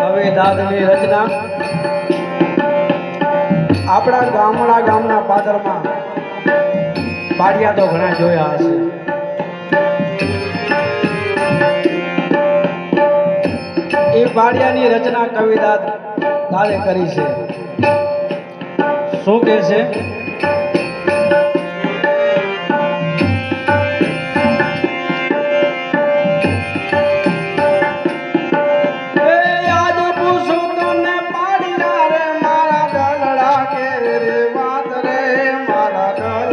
હવે દાદની રચના. આપણા ગામડા ગામના પાદરમાં પાડિયા તો ઘણા જોયા હશે. એ પાડિયાની રચના કવિતા દાદે કરી છે. શું કે છે?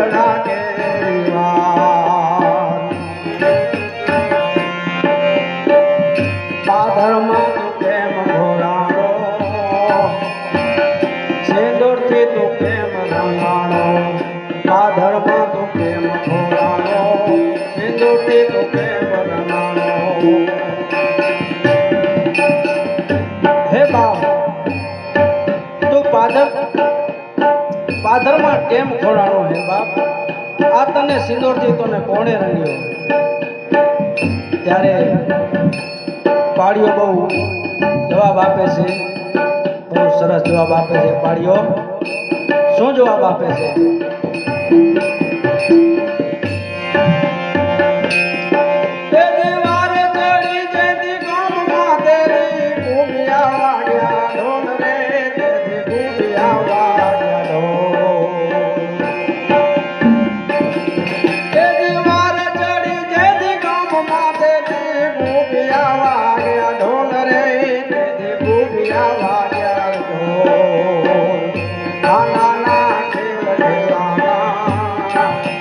Lord, પાદરમાં કેમ ખોડાણો હે બાપ? આ તને સિંદોરથી તને કોણે રંગ્યો? ત્યારે પાડીઓ બહુ જવાબ આપે છે, બહુ સરસ જવાબ આપે છે પાડીઓ શું જવાબ આપે છે? Thank.